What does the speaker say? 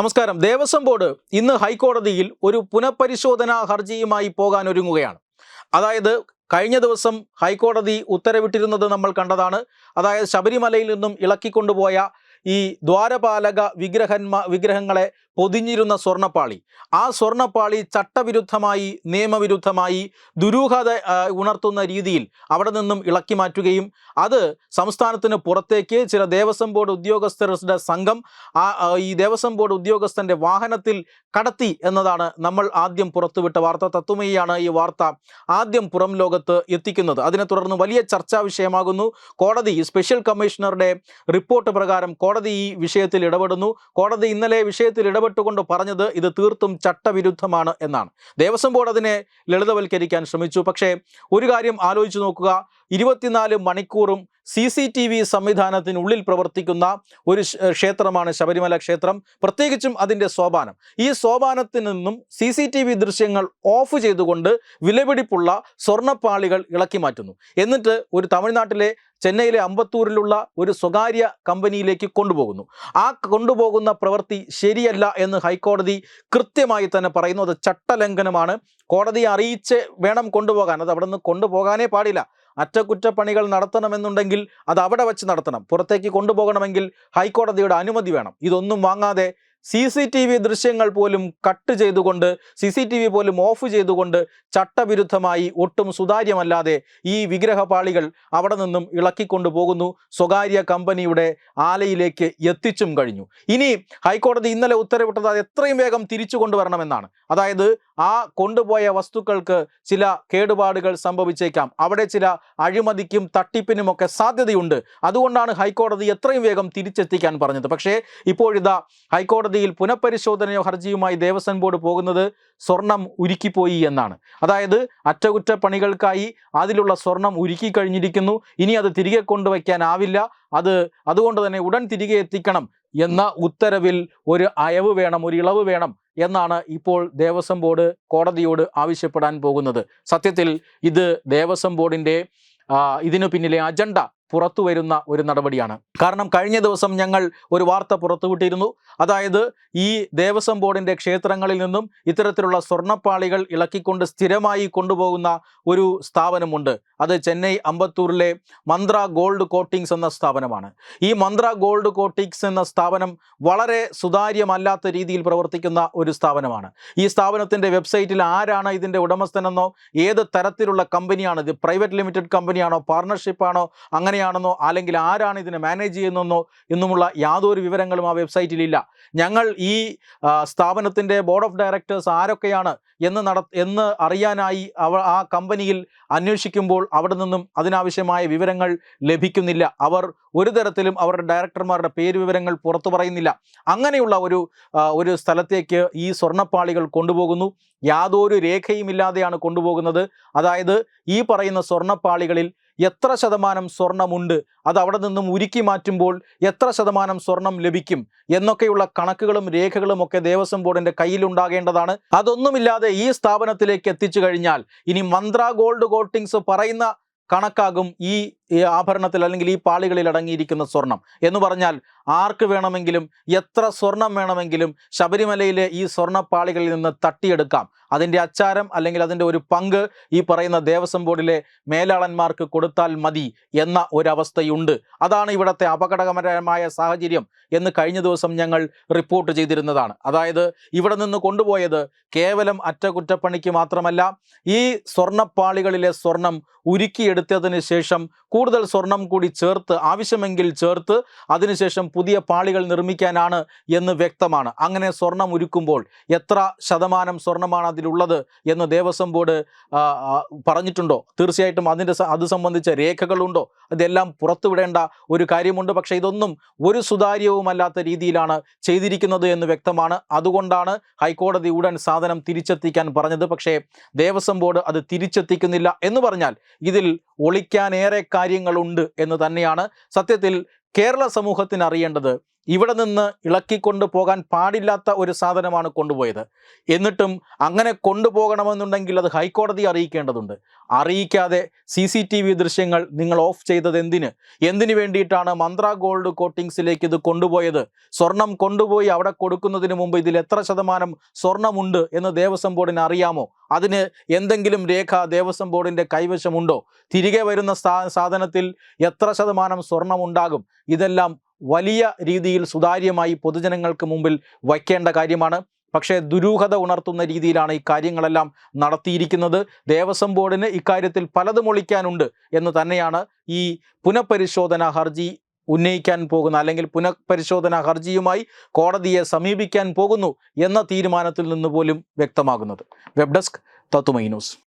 നമസ്കാരം. ദേവസ്വം ബോർഡ് ഇന്ന് ഹൈക്കോടതിയിൽ ഒരു പുനഃപരിശോധനാ ഹർജിയുമായി പോകാൻ ഒരുങ്ങുകയാണ്. അതായത് കഴിഞ്ഞ ദിവസം ഹൈക്കോടതി ഉത്തരവിട്ടിരുന്നത് നമ്മൾ കണ്ടതാണ്. അതായത് ശബരിമലയിൽ നിന്നും ഇളക്കിക്കൊണ്ടുപോയ ഈ ദ്വാരപാലക വിഗ്രഹന്മാ വിഗ്രഹങ്ങളെ പൊതിഞ്ഞിരുന്ന സ്വർണപ്പാളി. ആ സ്വർണപ്പാളി ചട്ടവിരുദ്ധമായി നിയമവിരുദ്ധമായി ദുരൂഹത ഉണർത്തുന്ന രീതിയിൽ അവിടെ നിന്നും ഇളക്കി മാറ്റുകയും അത് സംസ്ഥാനത്തിന് പുറത്തേക്ക് ചില ദേവസ്വം ബോർഡ് ഉദ്യോഗസ്ഥരുടെ സംഘം ഈ ദേവസ്വം ബോർഡ് ഉദ്യോഗസ്ഥന്റെ വാഹനത്തിൽ കടത്തി എന്നതാണ് നമ്മൾ ആദ്യം പുറത്തുവിട്ട വാർത്ത. തത്വമയാണ് ഈ വാർത്ത ആദ്യം പുറം ലോകത്ത് എത്തിക്കുന്നത്. അതിനെ തുടർന്ന് വലിയ ചർച്ചാ വിഷയമാകുന്നു. കോടതി സ്പെഷ്യൽ കമ്മീഷണറുടെ റിപ്പോർട്ട് പ്രകാരം കോടതി ഈ വിഷയത്തിൽ ഇടപെടുന്നു. കോടതി ഇന്നലെ വിഷയത്തിൽ ഇടപെട്ടുകൊണ്ട് പറഞ്ഞത് ഇത് തീർത്തും ചട്ടവിരുദ്ധമാണ് എന്നാണ്. ദേവസ്വം ബോർഡ് അതിനെ ലളിതവൽക്കരിക്കാൻ ശ്രമിച്ചു. പക്ഷേ ഒരു കാര്യം ആലോചിച്ച് നോക്കുക. ഇരുപത്തിനാല് മണിക്കൂറും സി സി ടി വി സംവിധാനത്തിനുള്ളിൽ പ്രവർത്തിക്കുന്ന ഒരു ക്ഷേത്രമാണ് ശബരിമല ക്ഷേത്രം. പ്രത്യേകിച്ചും അതിന്റെ സോപാനം. ഈ സോപാനത്തിൽ നിന്നും സി സി ടി വി ദൃശ്യങ്ങൾ ഓഫ് ചെയ്തുകൊണ്ട് വിലപിടിപ്പുള്ള സ്വർണപ്പാളികൾ ഇളക്കി മാറ്റുന്നു. എന്നിട്ട് ഒരു തമിഴ്നാട്ടിലെ ചെന്നൈയിലെ അമ്പത്തൂരിലുള്ള ഒരു സ്വകാര്യ കമ്പനിയിലേക്ക് കൊണ്ടുപോകുന്നു. ആ കൊണ്ടുപോകുന്ന പ്രവൃത്തി ശരിയല്ല എന്ന് ഹൈക്കോടതി കൃത്യമായി തന്നെ പറയുന്നു. അത് ചട്ടലംഘനമാണ്. കോടതിയെ അറിയിച്ച് വേണം കൊണ്ടുപോകാൻ. അത് അവിടെ നിന്ന് കൊണ്ടുപോകാനേ പാടില്ല. അറ്റകുറ്റപ്പണികൾ നടത്തണമെന്നുണ്ടെങ്കിൽ അത് അവിടെ വെച്ച് നടത്തണം. പുറത്തേക്ക് കൊണ്ടുപോകണമെങ്കിൽ ഹൈക്കോടതിയുടെ അനുമതി വേണം. ഇതൊന്നും വാങ്ങാതെ സി സി ടി വി ദൃശ്യങ്ങൾ പോലും കട്ട് ചെയ്തുകൊണ്ട് സി സി ടി വി പോലും ഓഫ് ചെയ്തുകൊണ്ട് ചട്ടവിരുദ്ധമായി ഒട്ടും സുതാര്യമല്ലാതെ ഈ വിഗ്രഹപാളികൾ അവിടെ നിന്നും ഇളക്കിക്കൊണ്ടു പോകുന്നു. സ്വകാര്യ കമ്പനിയുടെ ആലയിലേക്ക് എത്തിച്ചും കഴിഞ്ഞു. ഇനി ഹൈക്കോടതി ഇന്നലെ ഉത്തരവിട്ടത് അത് എത്രയും വേഗം തിരിച്ചു കൊണ്ടുവരണമെന്നാണ് അതായത് ആ കൊണ്ടുപോയ വസ്തുക്കൾക്ക് ചില കേടുപാടുകൾ സംഭവിച്ചേക്കാം. അവിടെ ചില അഴിമതിക്കും തട്ടിപ്പിനുമൊക്കെ സാധ്യതയുണ്ട്. അതുകൊണ്ടാണ് ഹൈക്കോടതി എത്രയും വേഗം തിരിച്ചെത്തിക്കാൻ പറഞ്ഞത്. പക്ഷേ ഇപ്പോഴിതാ ഹൈക്കോടതിയിൽ പുനഃപരിശോധനയോ ഹർജിയുമായി ദേവസ്വം ബോർഡ് പോകുന്നത് സ്വർണം ഉരുക്കിപ്പോയി എന്നാണ്. അതായത് അറ്റകുറ്റപ്പണികൾക്കായി അതിലുള്ള സ്വർണം ഉരുക്കി കഴിഞ്ഞിരിക്കുന്നു. ഇനി അത് തിരികെ കൊണ്ടുവയ്ക്കാനാവില്ല. അത് അതുകൊണ്ട് തന്നെ ഉടൻ തിരികെ എത്തിക്കണം എന്ന ഉത്തരവിൽ ഒരു അയവ് വേണം ഒരു ഇളവ് വേണം എന്നാണ് ഇപ്പോൾ ദേവസ്വം ബോർഡ് കോടതിയോട് ആവശ്യപ്പെടാൻ പോകുന്നത്. സത്യത്തിൽ ഇത് ദേവസ്വം ബോർഡിന്റെ ഇതിനു പിന്നിലെ അജണ്ട പുറത്തു വരുന്ന ഒരു നടപടിയാണ്. കാരണം കഴിഞ്ഞ ദിവസം ഞങ്ങൾ ഒരു വാർത്ത പുറത്തുവിട്ടിരുന്നു. അതായത് ഈ ദേവസ്വം ബോർഡിന്റെ ക്ഷേത്രങ്ങളിൽ നിന്നും ഇത്തരത്തിലുള്ള സ്വർണപ്പാളികൾ ഇളക്കിക്കൊണ്ട് സ്ഥിരമായി കൊണ്ടുപോകുന്ന ഒരു സ്ഥാപനമുണ്ട്. അത് ചെന്നൈ അമ്പത്തൂരിലെ മന്ത്ര ഗോൾഡ് കോട്ടിങ്സ് എന്ന സ്ഥാപനമാണ്. ഈ മന്ത്ര ഗോൾഡ് കോട്ടിങ്സ് എന്ന സ്ഥാപനം വളരെ സുതാര്യമല്ലാത്ത രീതിയിൽ പ്രവർത്തിക്കുന്ന ഒരു സ്ഥാപനമാണ്. ഈ സ്ഥാപനത്തിന്റെ വെബ്സൈറ്റിൽ ആരാണ് ഇതിന്റെ ഉടമസ്ഥനെന്നോ ഏത് തരത്തിലുള്ള കമ്പനിയാണ് ഇത്? Private limited കമ്പനിയാണോ? പാർട്ണർഷിപ്പാണോ? അങ്ങനെയാണെന്നോ അല്ലെങ്കിൽ ആരാണ് ഇതിനെ മാനേജ് ചെയ്യുന്നതെന്നോ എന്നുമുള്ള യാതൊരു വിവരങ്ങളും ആ വെബ്സൈറ്റിലില്ല ഞങ്ങൾ ഈ സ്ഥാപനത്തിന്റെ ബോർഡ് ഓഫ് ഡയറക്ടേഴ്സ് ആരൊക്കെയാണ് എന്ന് നട എന്ന് അറിയാനായി അവ ആ കമ്പനിയിൽ അന്വേഷിക്കുമ്പോൾ അവിടെ നിന്നും അതിനാവശ്യമായ വിവരങ്ങൾ ലഭിക്കുന്നില്ല. അവർ ഒരു തരത്തിലും അവരുടെ ഡയറക്ടർമാരുടെ പേര് വിവരങ്ങൾ പുറത്തു പറയുന്നില്ല. അങ്ങനെയുള്ള ഒരു ഒരു സ്ഥലത്തേക്ക് ഈ സ്വർണപ്പാളികൾ കൊണ്ടുപോകുന്നു. യാതൊരു രേഖയുമില്ലാതെയാണ് കൊണ്ടുപോകുന്നത്. അതായത് ഈ പറയുന്ന സ്വർണപ്പാളികളിൽ എത്ര ശതമാനം സ്വർണമുണ്ട്? അത് അവിടെ നിന്നും ഉരുക്കി മാറ്റുമ്പോൾ എത്ര ശതമാനം സ്വർണം ലഭിക്കും? എന്നൊക്കെയുള്ള കണക്കുകളും രേഖകളും ഒക്കെ ദേവസ്വം ബോർഡിന്റെ കയ്യിലുണ്ടാകേണ്ടതാണ്. അതൊന്നുമില്ലാതെ ഈ സ്ഥാപനത്തിലേക്ക് എത്തിച്ചു കഴിഞ്ഞാൽ ഇനി മന്ത്ര ഗോൾഡ് കോട്ടിങ്സ് പറയുന്ന കണക്കാകും ഈ ഈ ആഭരണത്തിൽ അല്ലെങ്കിൽ ഈ പാളികളിൽ അടങ്ങിയിരിക്കുന്ന സ്വർണം എന്ന് പറഞ്ഞാൽ ആർക്ക് വേണമെങ്കിലും എത്ര സ്വർണം വേണമെങ്കിലും ശബരിമലയിലെ ഈ സ്വർണപ്പാളികളിൽ നിന്ന് തട്ടിയെടുക്കാം. അതിന്റെ അച്ചാരം അല്ലെങ്കിൽ അതിന്റെ ഒരു പങ്ക് ഈ പറയുന്ന ദേവസ്വം ബോർഡിലെ മേലാളന്മാർക്ക് കൊടുത്താൽ മതി എന്ന ഒരവസ്ഥയുണ്ട്. അതാണ് ഇവിടുത്തെ അപകടകരമായ സാഹചര്യം എന്ന് കഴിഞ്ഞ ദിവസം ഞങ്ങൾ റിപ്പോർട്ട് ചെയ്തിരുന്നതാണ്. അതായത് ഇവിടെ നിന്ന് കൊണ്ടുപോയത് കേവലം അറ്റകുറ്റപ്പണിക്ക് മാത്രമല്ല ഈ സ്വർണപ്പാളികളിലെ സ്വർണം ഉരുക്കിയെടുത്തതിന് ശേഷം കൂടുതൽ സ്വർണം കൂടി ചേർത്ത് ആവശ്യമെങ്കിൽ ചേർത്ത് അതിനുശേഷം പുതിയ പാളികൾ നിർമ്മിക്കാനാണ് എന്ന് വ്യക്തമാണ്. അങ്ങനെ സ്വർണം ഒരുക്കുമ്പോൾ എത്ര ശതമാനം സ്വർണമാണ് അതിലുള്ളത് എന്ന് ദേവസ്വം ബോർഡ് പറഞ്ഞിട്ടുണ്ടോ? തീർച്ചയായിട്ടും അതിന്റെ അത് സംബന്ധിച്ച രേഖകളുണ്ടോ? അതെല്ലാം പുറത്തുവിടേണ്ട ഒരു കാര്യമുണ്ട്. പക്ഷേ ഇതൊന്നും ഒരു സുതാര്യവുമല്ലാത്ത രീതിയിലാണ് ചെയ്തിരിക്കുന്നത് എന്ന് വ്യക്തമാണ്. അതുകൊണ്ടാണ് ഹൈക്കോടതി ഉടൻ സാധനം തിരിച്ചെത്തിക്കാൻ പറഞ്ഞത്. പക്ഷേ ദേവസ്വം ബോർഡ് അത് തിരിച്ചെത്തിക്കുന്നില്ല എന്ന് പറഞ്ഞാൽ ഇതിൽ ഒളിക്കാനേറെ കാര്യങ്ങളുണ്ട് എന്ന് തന്നെയാണ് സത്യത്തിൽ കേരള സമൂഹത്തിന് അറിയേണ്ടത് ഇവിടെ നിന്ന് ഇളക്കിക്കൊണ്ടു പോകാൻ പാടില്ലാത്ത ഒരു സാധനമാണ് കൊണ്ടുപോയത്. എന്നിട്ടും അങ്ങനെ കൊണ്ടുപോകണമെന്നുണ്ടെങ്കിൽ അത് ഹൈക്കോടതി അറിയിക്കേണ്ടതുണ്ട്. അറിയിക്കാതെ സി സി ടി വി ദൃശ്യങ്ങൾ നിങ്ങൾ ഓഫ് ചെയ്തത് എന്തിന്? എന്തിനു വേണ്ടിയിട്ടാണ് മന്ത്ര ഗോൾഡ് കോട്ടിങ്സിലേക്ക് ഇത് കൊണ്ടുപോയത്? സ്വർണം കൊണ്ടുപോയി അവിടെ കൊടുക്കുന്നതിന് മുമ്പ് ഇതിൽ എത്ര ശതമാനം സ്വർണമുണ്ട് എന്ന് ദേവസ്വം ബോർഡിന് അറിയാമോ? അതിന് എന്തെങ്കിലും രേഖ ദേവസ്വം ബോർഡിന്റെ കൈവശമുണ്ടോ? തിരികെ വരുന്ന സാധനത്തിൽ എത്ര ശതമാനം സ്വർണമുണ്ടാകും? ഇതെല്ലാം വലിയ രീതിയിൽ സുതാര്യമായി പൊതുജനങ്ങൾക്ക് മുമ്പിൽ വയ്ക്കേണ്ട കാര്യമാണ്. പക്ഷേ ദുരൂഹത ഉണർത്തുന്ന രീതിയിലാണ് ഈ കാര്യങ്ങളെല്ലാം നടത്തിയിരിക്കുന്നത്. ദേവസ്വം ബോർഡിന് ഇക്കാര്യത്തിൽ പലതും ഒളിക്കാനുണ്ട് എന്ന് തന്നെയാണ് ഈ പുനഃപരിശോധന ഹർജി ഉന്നയിക്കാൻ പോകുന്ന അല്ലെങ്കിൽ പുനഃപരിശോധന ഹർജിയുമായി കോടതിയെ സമീപിക്കാൻ പോകുന്നു എന്ന തീരുമാനത്തിൽ നിന്ന് പോലും വ്യക്തമാകുന്നത്. വെബ് ഡെസ്ക് തത്തുമൈ ന്യൂസ്.